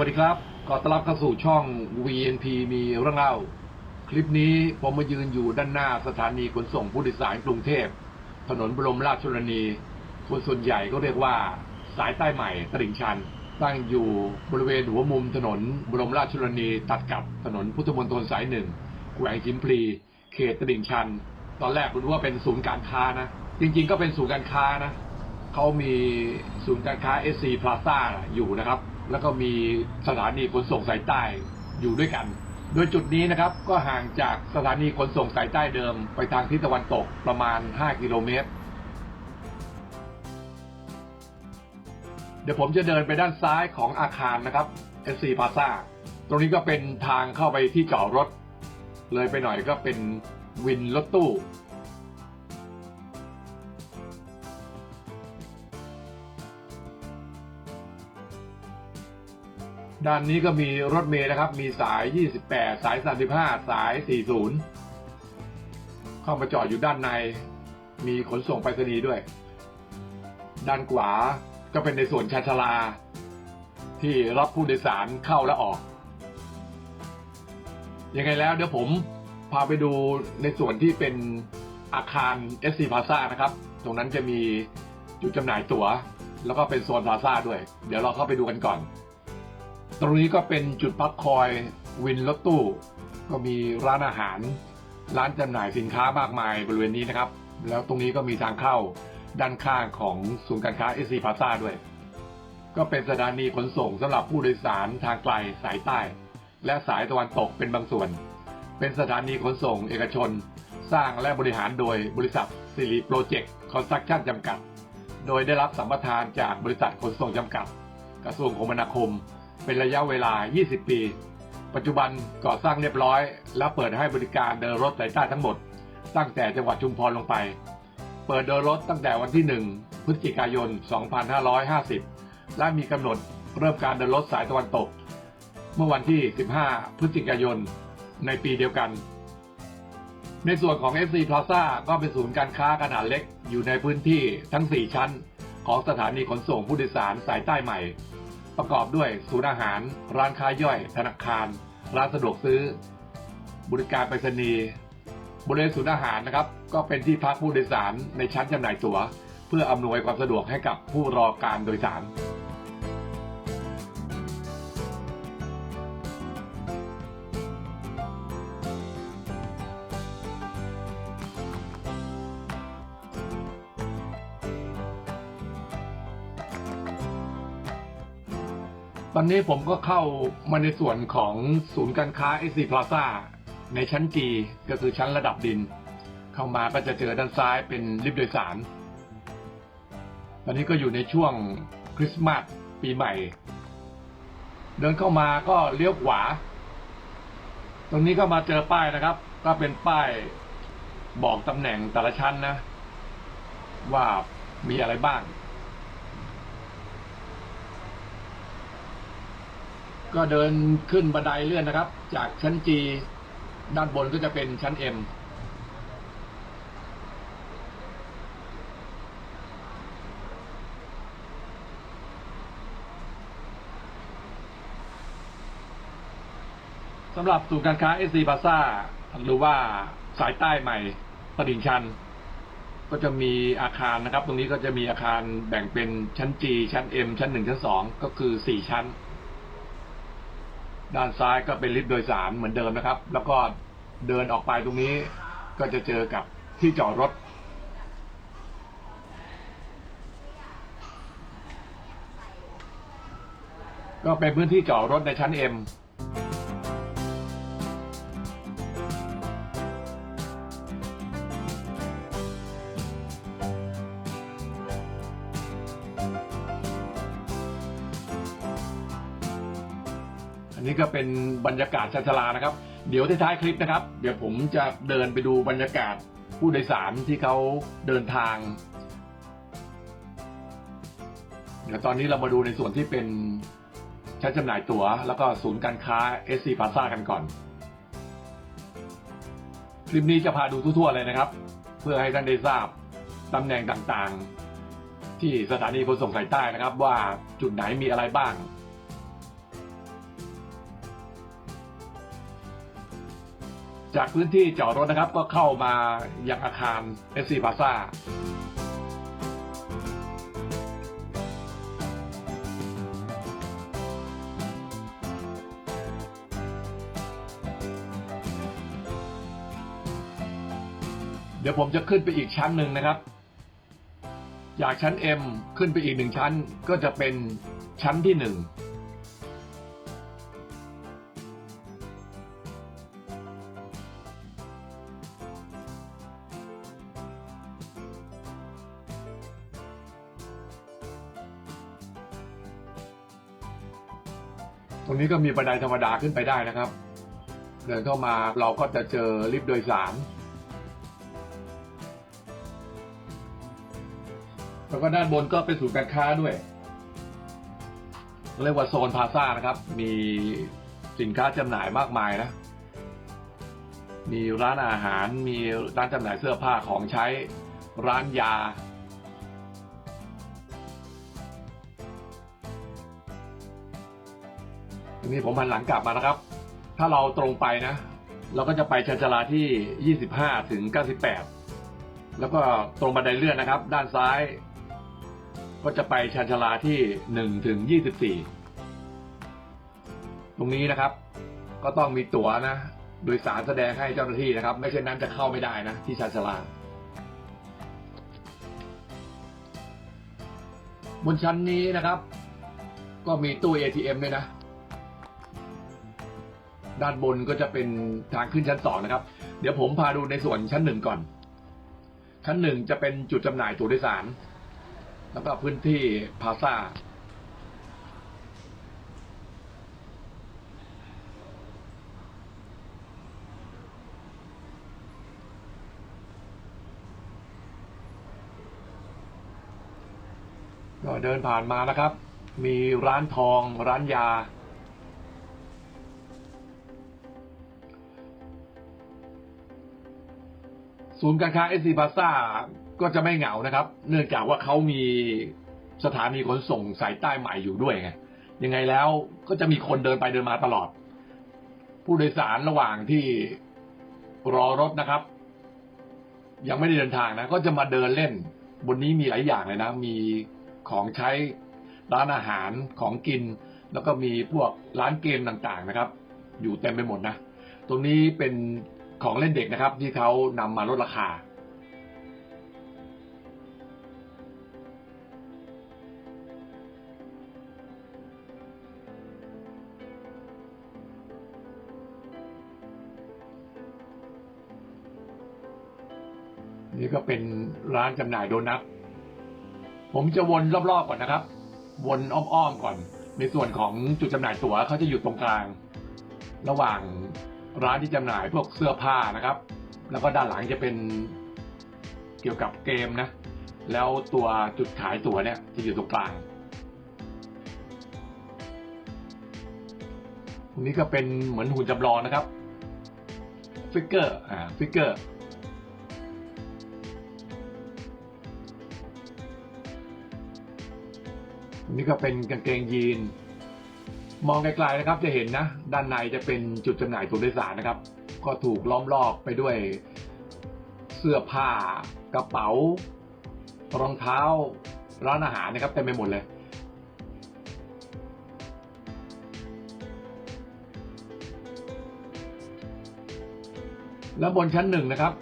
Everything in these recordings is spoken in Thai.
สวัสดีครับขอต้อนรับเข้าสู่ช่อง VNP มีเรื่องเล่า คลิปนี้ผมมายืนอยู่ด้านหน้าสถานีขนส่งผู้โดยสารกรุงเทพ ถนนบรมราชชนนีคนส่วนใหญ่ก็เรียกว่าสายใต้ใหม่ตลิ่งชัน ตั้งอยู่บริเวณหัวมุมถนนบรมราชชนนีตัดกับถนนพุทธมณฑลสายหนึ่งแขวงชิมพลี เขตตลิ่งชัน ตอนแรกผมรู้ว่าเป็นศูนย์การค้านะ จริงๆ ก็เป็นศูนย์การค้านะเขามีศูนย์การค้า SC Plaza อยู่นะครับ แล้วก็มีสถานีขนส่งสายใต้อยู่ด้วยกัน โดยจุดนี้นะครับก็ห่างจากสถานีขนส่งสายใต้เดิมไปทางทิศตะวันตกประมาณ 5 กิโลเมตร เดี๋ยวผมจะเดินไปด้านซ้ายของอาคารนะครับ SC Plaza ตรงนี้ก็เป็นทางเข้าไปที่จอดรถ เลยไปหน่อยก็เป็นวินรถตู้ ด้านนี้ก็มีรถเมล์นะครับ มีสาย 28 สาย 35 สาย 40 เข้ามาจอดอยู่ด้านใน มีขนส่งไปรษณีย์ด้วย ด้านขวาก็เป็นในส่วนชาชลา ที่รับผู้โดยสารเข้าและออก ยังไงแล้วเดี๋ยวผมพาไปดูในส่วนที่เป็นอาคาร SC Plaza นะครับ ตรงนั้นจะมีจุดจำหน่ายตั๋ว แล้วก็เป็นโซนพลาซ่าด้วย เดี๋ยวเราเข้าไปดูกันก่อน ตรงนี้ก็เป็นจุดพักคอยวินรถตู้ ก็มีร้านอาหาร ร้านจำหน่ายสินค้ามากมายบริเวณนี้นะครับ แล้วตรงนี้ก็มีทางเข้าด้านข้างของศูนย์การค้า SC Plaza ด้วย ก็เป็นสถานีขนส่งสำหรับผู้โดยสารทางไกลสายใต้ และสายตะวันตกเป็นบางส่วน เป็นสถานีขนส่งเอกชน สร้างและบริหารโดยบริษัทสิริโปรเจกต์คอนสตรักชั่นจำกัด โดยได้รับสัมปทานจากบริษัทขนส่งจำกัด กระทรวงคมนาคม เป็นระยะเวลา 20 ปี ปัจจุบันก่อสร้างเรียบร้อย และเปิดให้บริการเดินรถสายใต้ทั้งหมด ตั้งแต่จังหวัดชุมพรลงไป เปิดเดินรถตั้งแต่วันที่ 1 พฤศจิกายน 2550 และมีกำหนดเริ่มการเดินรถสายตะวันตก เมื่อวันที่ 15 พฤศจิกายน ในปีเดียวกัน ในส่วนของ FC Plaza ก็เป็นศูนย์การค้าขนาดเล็กอยู่ในพื้นที่ทั้ง 4 ชั้น ของสถานีขนส่งผู้โดยสารสายใต้ใหม่ ประกอบด้วยศูนย์อาหาร ร้านค้าย่อย ธนาคาร ร้านสะดวกซื้อ บริการไปรษณีย์บริเวณศูนย์อาหารนะครับ ก็เป็นที่พักผู้โดยสารในชั้นจำหน่ายตั๋ว เพื่ออำนวยความสะดวกให้กับผู้รอการโดยสาร นี้ผมก็เข้ามาในส่วนของศูนย์การค้า SC Plaza ในชั้น G ก็คือชั้นระดับดิน เข้ามาก็จะเจอด้านซ้ายเป็นลิฟต์โดยสาร ตอนนี้ก็อยู่ในช่วงคริสต์มาสปีใหม่ เดินเข้ามาก็เลี้ยวขวา ตรงนี้ก็มาเจอป้ายนะครับ ก็เป็นป้ายบอกตำแหน่งแต่ละชั้นนะ ว่ามีอะไรบ้าง ก็เดินขึ้นบันไดเลื่อนนะครับ จากชั้น G ด้านบนก็จะเป็นชั้น M สำหรับศูนย์การค้า SC Plaza หรือว่าสายใต้ใหม่ตลิ่งชัน ก็จะมีอาคารนะครับ ตรงนี้ก็จะมีอาคารแบ่งเป็นชั้น G ชั้น M ชั้น1ชั้น2ก็คือ4ชั้น ด้านซ้ายก็เป็นลิฟต์โดยสารเหมือนเดิมนะครับ แล้วก็เดินออกไปตรงนี้ก็จะเจอกับที่จอดรถ ก็เป็นพื้นที่จอดรถในชั้น M ก็เป็นบรรยากาศชานชาลานะครับ เดี๋ยวท้ายคลิปนะครับ เดี๋ยวผมจะเดินไปดูบรรยากาศผู้โดยสารที่เขาเดินทางเดี๋ยวตอนนี้เรามาดูในส่วนที่เป็นชั้นจำหน่ายตั๋ว แล้วก็ศูนย์การค้า SC Plaza กันก่อน คลิปนี้จะพาดูทั่วๆเลยนะครับ เพื่อให้ท่านได้ทราบตำแหน่งต่างๆ ที่สถานีขนส่งสายใต้นะครับ ว่าจุดไหนมีอะไรบ้าง จากพื้นที่จอดรถนะครับ ก็เข้ามายังอาคาร SC Plaza เดี๋ยวผมจะขึ้นไปอีกชั้นหนึ่งนะครับ จากชั้น M ขึ้นไปอีกหนึ่งชั้นก็จะเป็นชั้นที่หนึ่ง นี้ก็มีบันไดธรรมดาขึ้นไปได้นะครับ เดินเข้ามาเราก็จะเจอลิฟต์โดยสาร แล้วก็ด้านบนก็เป็นศูนย์การค้าด้วย เรียกว่าโซนพาซ่านะครับ มีสินค้าจำหน่ายมากมายนะ มีร้านอาหาร มีร้านจำหน่ายเสื้อผ้าของใช้ ร้านยา นี้ผมหันหลังกลับมานะครับ ถ้าเราตรงไปนะ เราก็จะไปชันชาลาที่ 25 ถึง 98 แล้วก็ตรงบันไดเลื่อนนะครับ ด้านซ้าย ก็จะไปชันชาลาที่ 1 ถึง 24 ตรงนี้นะครับ ก็ต้องมีตั๋วนะ โดยสารแสดงให้เจ้าหน้าที่นะครับ ไม่เช่นนั้นจะเข้าไม่ได้นะ ที่ชันชาลาบนชั้นนี้นะครับ ก็มีตู้ ATM ด้วยนะ ด้านบนก็จะเป็นทางขึ้นชั้นสองนะครับ เดี๋ยวผมพาดูในส่วนชั้นหนึ่งก่อน ชั้นหนึ่งจะเป็นจุดจำหน่ายตั๋วโดยสาร แล้วก็พื้นที่พาซาก็เดินผ่านมานะครับ มีร้านทอง ร้านยา ศูนย์การค้าเอสซีพาซ่าก็จะไม่เหงานะครับ เนื่องจากว่าเขามีสถานีขนส่งสายใต้ใหม่อยู่ด้วยไงยังไงแล้วก็จะมีคนเดินไปเดินมาตลอด ผู้โดยสารระหว่างที่รอรถนะครับ ยังไม่ได้เดินทางนะ ก็จะมาเดินเล่น บนนี้มีหลายอย่างเลยนะ มีของใช้ร้านอาหารของกิน แล้วก็มีพวกร้านเกมต่างๆนะครับ อยู่เต็มไปหมดนะ ตรงนี้เป็น ของเล่นเด็กนะครับ ที่เขานำมาลดราคา นี่ก็เป็นร้านจำหน่ายโดนัท ผมจะวนรอบๆก่อนนะครับ วนอ้อมๆก่อน ในส่วนของจุดจำหน่ายตั๋วเขาจะอยู่ตรงกลาง ระหว่าง ร้านที่จำหน่ายพวกเสื้อผ้านะครับ แล้วก็ด้านหลังจะเป็นเกี่ยวกับเกมนะ แล้วตัวจุดขายตั๋วเนี่ยจะอยู่ตรงกลางตรงนี้ก็เป็นเหมือนหุ่นจำลองนะครับฟิกเกอร์อ่าฟิกเกอร์นี่ก็เป็นกางเกงยีน มองไกลๆนะครับจะเห็นนะ ด้านในจะเป็นจุดจำหน่ายตัวโดยสารนะครับ ก็ถูกล้อมรอบไปด้วย เสื้อผ้ากระเป๋า รองเท้า ร้านอาหารนะครับเต็มไปหมดเลยแล้วบนชั้นหนึ่งนะครับ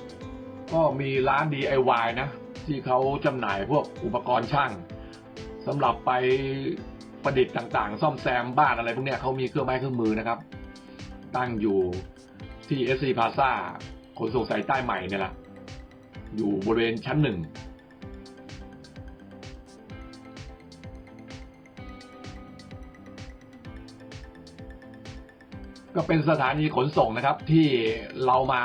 ก็มีร้าน DIY นะ ที่เขาจำหน่ายพวกอุปกรณ์ช่างสำหรับไป ประดิษฐ์ต่างๆ ซ่อมแซมบ้านอะไรพวกเนี้ยเขามีเครื่องไม้เครื่องมือนะครับ ตั้งอยู่ที่ SC Plaza ขนส่งสายใต้ใหม่เนี่ยแหละอยู่บริเวณชั้นหนึ่งก็เป็นสถานีขนส่งนะครับ ที่เรามา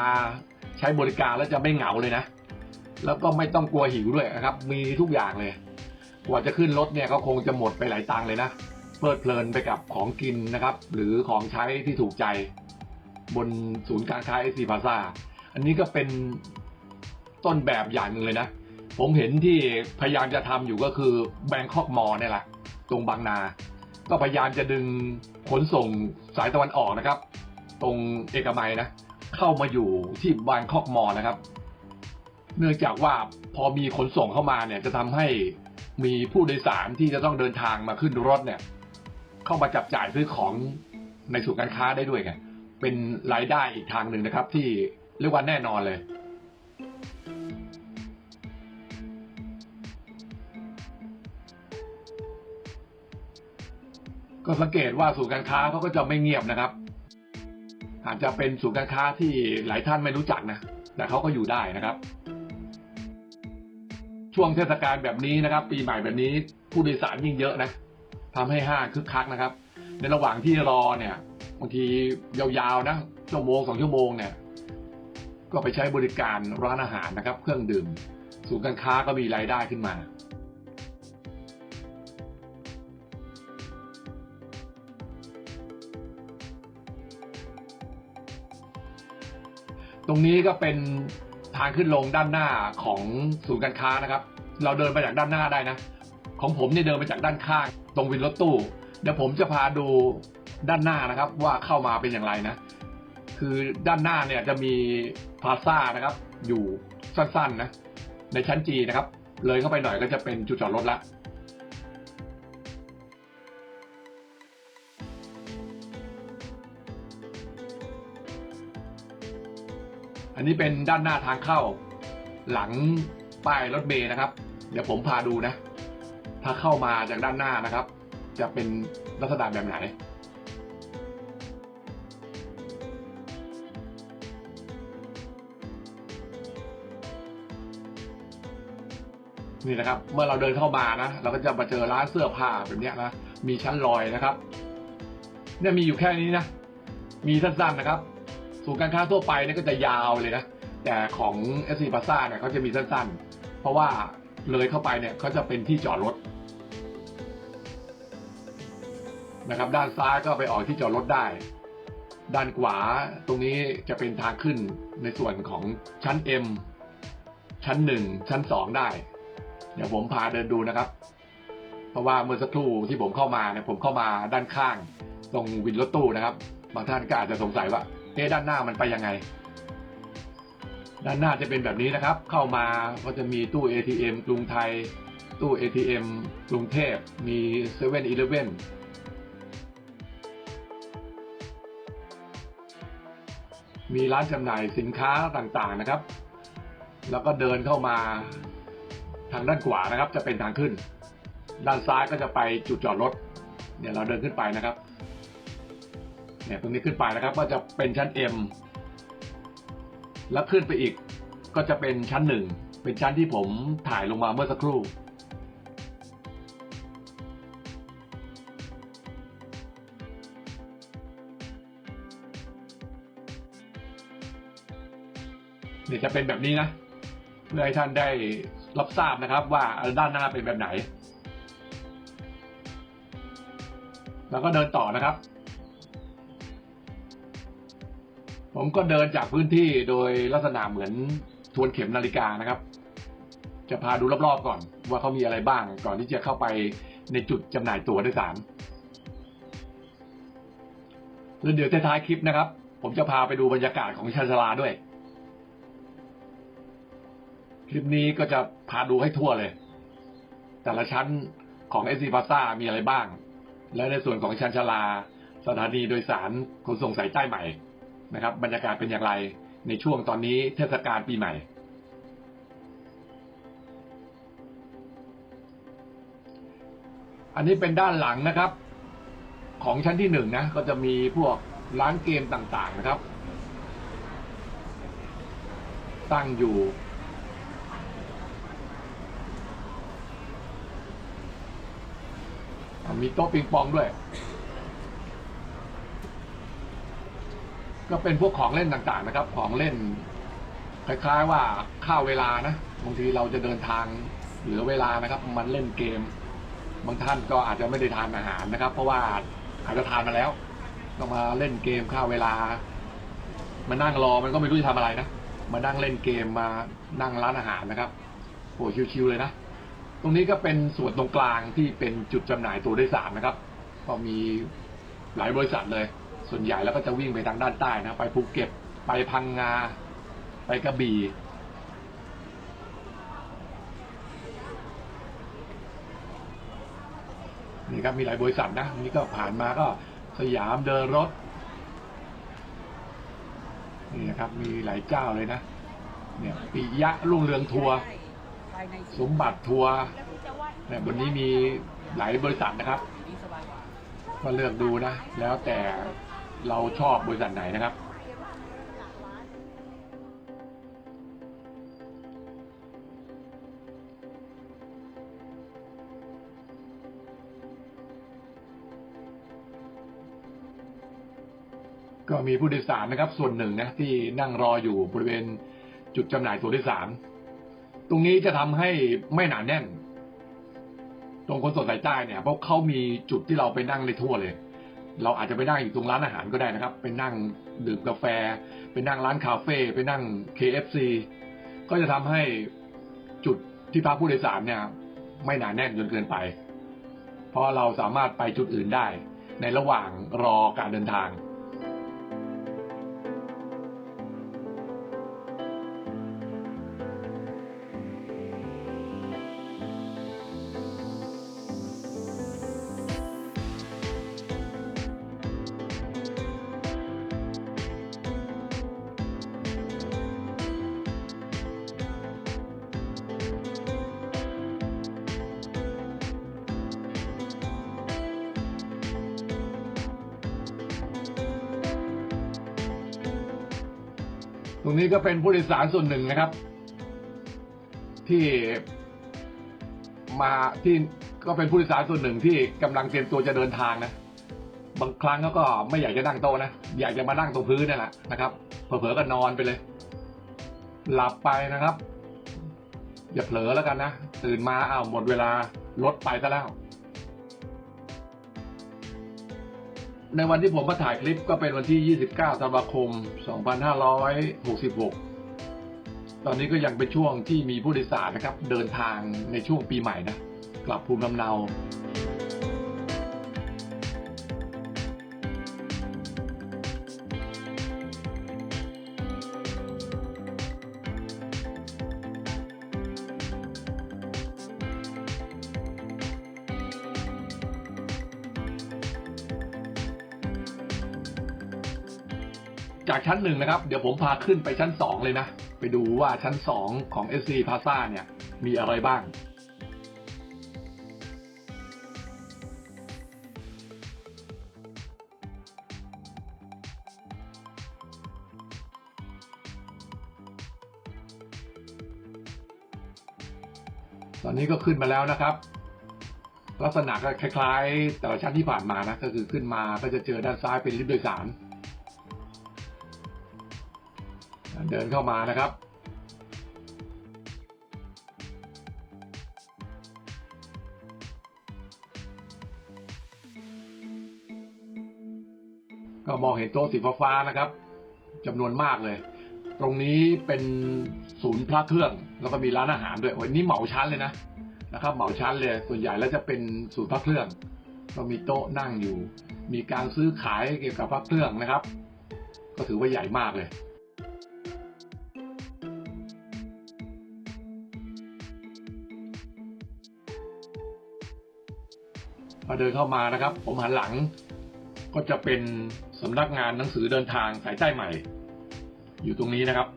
ใช้บริการแล้วจะไม่เหงาเลยนะ แล้วก็ไม่ต้องกลัวหิวด้วยนะครับ มีทุกอย่างเลย กว่าจะขึ้นรถเนี่ยก็คงจะหมดไปหลายตังค์เลยนะเพลิดเพลินไปกับของกินนะครับ หรือของใช้ที่ถูกใจ บนศูนย์การค้าเอซีพาซาอันนี้ก็เป็นต้นแบบอย่างหนึ่งเลยนะ ผมเห็นที่พยายามจะทำอยู่ก็คือแบงคอกมอเนี่ยแหละ ตรงบางนา ก็พยายามจะดึงขนส่งสายตะวันออกนะครับ ตรงเอกมัยนะ เข้ามาอยู่ที่บางคอกมอนะครับ เนื่องจากว่าพอมีขนส่งเข้ามาเนี่ยจะทำให้ มีผู้โดยสารที่จะต้องเดินทางมาขึ้นรถเนี่ย เข้ามาจับจ่ายซื้อของในศูนย์การค้าได้ด้วยไงเป็นรายได้อีกทางหนึ่งนะครับ ที่เรียกว่าแน่นอนเลย ก็สังเกตว่าศูนย์การค้าเขาก็จะไม่เงียบนะครับ อาจจะเป็นศูนย์การค้าที่หลายท่านไม่รู้จักนะ แต่เขาก็อยู่ได้นะครับ ช่วงเทศกาลแบบนี้นะครับ ปีใหม่แบบนี้ผู้โดยสารยิ่งเยอะนะทำให้ห้างคึกคักนะครับ ในระหว่างที่รอเนี่ยบางทียาวๆนะชั่วโมงสองชั่วโมงเนี่ย ก็ไปใช้บริการร้านอาหารนะครับ เครื่องดื่มศูนย์การค้าก็มีรายได้ขึ้นมาตรงนี้ก็เป็น ทางขึ้นลงด้านหน้าของศูนย์การค้านะครับ เราเดินไปจากด้านหน้าได้นะ ของผมเนี่ยเดินไปจากด้านข้าง ตรงวินรถตู้ เดี๋ยวผมจะพาดูด้านหน้านะครับ ว่าเข้ามาเป็นอย่างไรนะ คือด้านหน้าเนี่ยจะมีพาซ่านะครับ อยู่สั้นๆนะในชั้นจีนะครับ เลยเข้าไปหน่อยก็จะเป็นจุดจอดรถละ นนี้เป็นด้านหน้าทางเข้า หลังป้ายรถเมย์นะครับ เดี๋ยวผมพาดูนะ ถ้าเข้ามาจากด้านหน้านะครับ จะเป็นลักษณะแบบไหนนี่นะครับ เมื่อเราเดินเข้ามานะ เราก็จะมาเจอร้านเสื้อผ้าแบบนี้นะ มีชั้นลอยนะครับ เนี่ยมีอยู่แค่นี้นะ มีสั้นๆนะครับ ศูนย์การค้าทั่วไปเนี่ยก็จะยาวเลยนะ แต่ของ s อ p พาซ่าเนี่ยเขาจะมีสั้นๆ เพราะว่าเลยเข้าไปเนี่ยเขาจะเป็นที่จอดรถนะครับ ด้านซ้ายก็ไปออกที่จอดรถได้ ด้านขวาตรงนี้จะเป็นทางขึ้นในส่วนของชั้น M ชั้น 1 ชั้น 2 ได้ เดี๋ยวผมพาเดินดูนะครับ เพราะว่าเมื่อสักครู่ที่ผมเข้ามาเนี่ยผมเข้ามาด้านข้าง ตรงวินรถตู้นะครับ บางท่านก็อาจจะสงสัยว่า เอ๊ด้านหน้ามันไปยังไง ด้านหน้าจะเป็นแบบนี้นะครับ เข้ามาก็จะมีตู้ ATM กรุงไทย ตู้ ATM กรุงเทพมี7 e เ e ่ e อมีร้านจำหน่ายสินค้าต่างๆนะครับ แล้วก็เดินเข้ามาทางด้านขวานะครับ จะเป็นทางขึ้น ด้านซ้ายก็จะไปจุดจอดรถ เนี่ยเราเดินขึ้นไปนะครับ เนี่ยตรงนี้ขึ้นไปนะครับ ก็จะเป็นชั้น M แล้วขึ้นไปอีกก็จะเป็นชั้นหนึ่งเป็นชั้นที่ผมถ่ายลงมาเมื่อสักครู่ เนี่ยจะเป็นแบบนี้นะ เพื่อให้ท่านได้รับทราบนะครับว่าด้านหน้าเป็นแบบไหน แล้วก็เดินต่อนะครับ ผมก็เดินจากพื้นที่โดยลักษณะเหมือนทวนเข็มนาฬิกานะครับ จะพาดูรอบๆก่อน ว่าเขามีอะไรบ้างก่อนที่จะเข้าไปในจุดจำหน่ายตั๋วโดยสารแล้วเดี๋ยวท้ายคลิปนะครับ ผมจะพาไปดูบรรยากาศของชานชลาด้วย คลิปนี้ก็จะพาดูให้ทั่วเลย แต่ละชั้นของเอซีพาซ่ามีอะไรบ้าง และในส่วนของชานชลา สถานีโดยสารขนส่งสายใต้ใหม่ นะครับบรรยากาศเป็นอย่างไรในช่วงตอนนี้เทศกาลปีใหม่ อันนี้เป็นด้านหลังนะครับ ของชั้นที่หนึ่งนะก็จะมีพวกร้านเกมต่างๆนะครับ ตั้งอยู่มีโต๊ะปิงปองด้วย ก็เป็นพวกของเล่นต่างๆนะครับ ของเล่น คล้ายๆว่าค่าเวลานะบางทีเราจะเดินทางเหลือเวลานะครับ มันเล่นเกม บางท่านก็อาจจะไม่ได้ทานอาหารนะครับ เพราะว่าอาจจะทานมาแล้วต้องมาเล่นเกมค่าเวลา มานั่งรอมันก็ไม่รู้จะทำอะไรนะมานั่งเล่นเกมมานั่งร้านอาหารนะครับโอ้ชิวๆเลยนะตรงนี้ก็เป็นส่วนตรงกลางที่เป็นจุดจำหน่ายตัวโดยสารนะครับ ก็มีหลายบริษัทเลย ส่วนใหญ่แล้วก็จะวิ่งไปทางด้านใต้นะ ไปภูเก็ต ไปพังงา ไปกระบี่ นี่ครับมีหลายบริษัทนะนี่ก็ผ่านมาก็สยามเดินรถ นี่นะครับ มีหลายเจ้าเลยนะ เนี่ยปิยะรุ่งเรืองทัวร์สมบัติทัวร์เนี่ยวันนี้มีหลายบริษัทนะครับนี้สบายกว่าก็เลือกดูนะ แล้วแต่ เราชอบบริษัทไหนนะครับก็มีผู้โดยสารนะครับ ส่วนหนึ่งนะที่นั่งรออยู่บริเวณจุดจำหน่ายตัวโดยสาร ตรงนี้จะทำให้ไม่หนาแน่น ตรงคนสดสายใต้เนี่ยเพราะเขามีจุดที่เราไปนั่งในทั่วเลย เราอาจจะไปนั่งอยู่ตรงร้านอาหารก็ได้นะครับ ไปนั่งดื่มกาแฟ ไปนั่งร้านคาเฟ่ไปนั่ง KFC ก็จะทำให้จุดที่พักผู้โดยสารเนี่ย ไม่หนาแน่นจนเกินไป เพราะเราสามารถไปจุดอื่นได้ในระหว่างรอการเดินทาง ก็เป็นผู้โดยสารส่วนหนึ่งนะครับ ที่มาที่ก็เป็นผู้โดยสารส่วนหนึ่งที่กำลังเตรียมตัวจะเดินทางนะ บางครั้งเขาก็ไม่อยากจะนั่งโต๊ะนะ อยากจะมานั่งตรงพื้นนั่นแหละนะครับ เผลอๆก็นอนไปเลย หลับไปนะครับ อย่าเผลอแล้วกันนะ ตื่นมาอ้าวหมดเวลารถไปซะแล้ว ในวันที่ผมมาถ่ายคลิปก็เป็นวันที่ 29 ธันวาคม 2566 ตอนนี้ก็ยังเป็นช่วงที่มีผู้โดยสารนะครับ เดินทางในช่วงปีใหม่นะ กลับภูมิลำเนา จากชั้นหนึ่งนะครับ เดี๋ยวผมพาขึ้นไปชั้นสองเลยนะ ไปดูว่าชั้นสองของ SC Plaza เนี่ย มีอะไรบ้าง ตอนนี้ก็ขึ้นมาแล้วนะครับลักษณะก็คล้าย ๆ แต่ละชั้นที่ผ่านมานะก็คือขึ้นมาก็จะเจอด้านซ้ายเป็นลิฟต์โดยสาร เดินเข้ามานะครับ ก็มองเห็นโต๊ะสีฟ้าๆนะครับจำนวนมากเลย ตรงนี้เป็นศูนย์พระเครื่อง แล้วก็มีร้านอาหารด้วยวันนี้เหมาชั้นเลยนะนะครับ เหมาชั้นเลยส่วนใหญ่แล้วจะเป็นศูนย์พระเครื่องก็มีโต๊ะนั่งอยู่ มีการซื้อขายเกี่ยวกับพระเครื่องนะครับ ก็ถือว่าใหญ่มากเลย อเดินเข้ามานะครับ ผมหันหลังก็จะเป็นสำนักงานหนังสือเดินทางสายใต้ใหม่ อยู่ตรงนี้นะครับ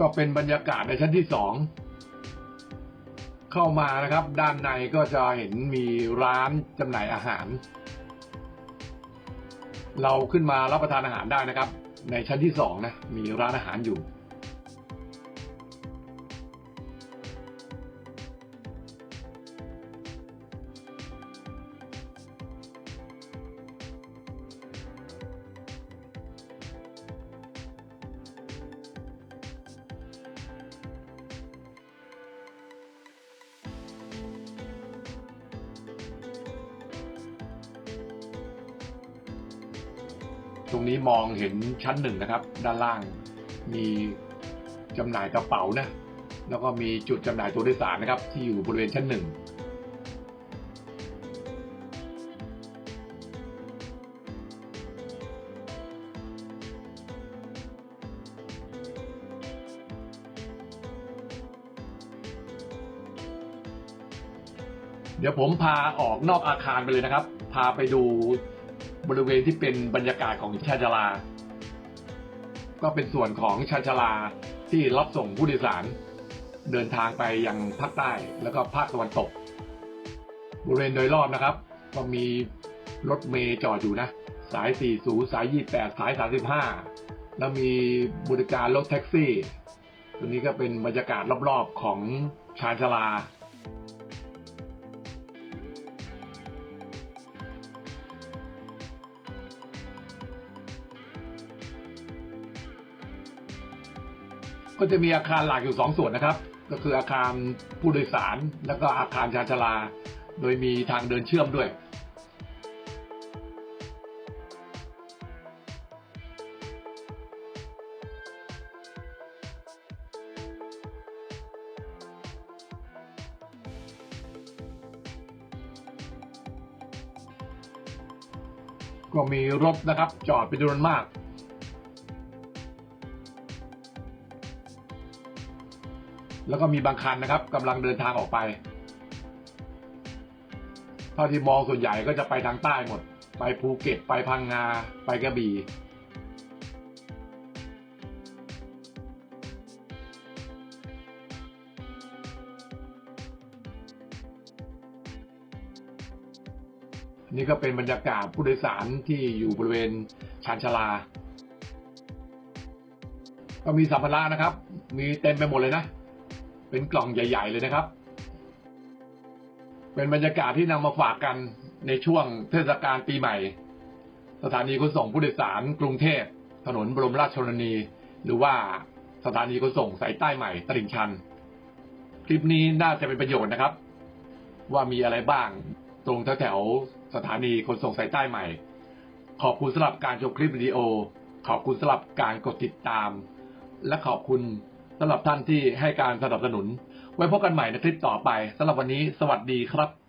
ก็เป็นบรรยากาศในชั้นที่สองเข้ามานะครับ ด้านในก็จะเห็นมีร้านจำหน่ายอาหาร เราขึ้นมารับประทานอาหารได้นะครับ ในชั้นที่สองนะมีร้านอาหารอยู่ ตรงนี้มองเห็นชั้นหนึ่งนะครับ ด้านล่างมีจำหน่ายกระเป๋านะ แล้วก็มีจุดจำหน่ายตัวโดยสารนะครับ ที่อยู่บริเวณชั้นหนึ่งเดี๋ยวผมพาออกนอกอาคารไปเลยนะครับ พาไปดู บริเวณที่เป็นบรรยากาศของชาชลา ก็เป็นส่วนของชาชลาที่รับส่งผู้โดยสาร เดินทางไปยังภาคใต้แล้วก็ภาคตะวันตก บริเวณโดยรอบนะครับ ก็มีรถเมย์จอดอยู่นะ สาย 40 สาย 28 สาย 35 แล้วมีบริการรถแท็กซี่ตัวนี้ก็เป็นบรรยากาศรอบๆของชานชลา ก็จะมีอาคารหลักอยู่สองส่วนนะครับ ก็คืออาคารผู้โดยสาร แล้วก็อาคารชาชลา โดยมีทางเดินเชื่อมด้วย ก็มีรถนะครับจอดเป็นจำนวนมาก แล้วก็มีบางคันนะครับกำลังเดินทางออกไปเท่าที่มองส่วนใหญ่ก็จะไปทางใต้หมด ไปภูเก็ตไปพังงา ไปกระบี่ นี่ก็เป็นบรรยากาศผู้โดยสารที่อยู่บริเวณชานชลา ก็มีสัมภาระนะครับ มีเต็มไปหมดเลยนะ เป็นกล่องใหญ่ ๆ เลยนะครับ เป็นบรรยากาศที่นำมาฝากกันในช่วงเทศกาลปีใหม่ สถานีขนส่งผู้โดยสารกรุงเทพ ถนนบรมราชชนนี หรือว่าสถานีขนส่งสายใต้ใหม่ตลิ่งชัน คลิปนี้น่าจะเป็นประโยชน์นะครับ ว่ามีอะไรบ้างตรงแถวๆสถานีขนส่งสายใต้ใหม่ ขอบคุณสำหรับการชมคลิปวิดีโอ ขอบคุณสำหรับการกดติดตาม และขอบคุณ สำหรับท่านที่ให้การสนับสนุน ไว้พบกันใหม่ในคลิปต่อไปสำหรับวันนี้ สวัสดีครับ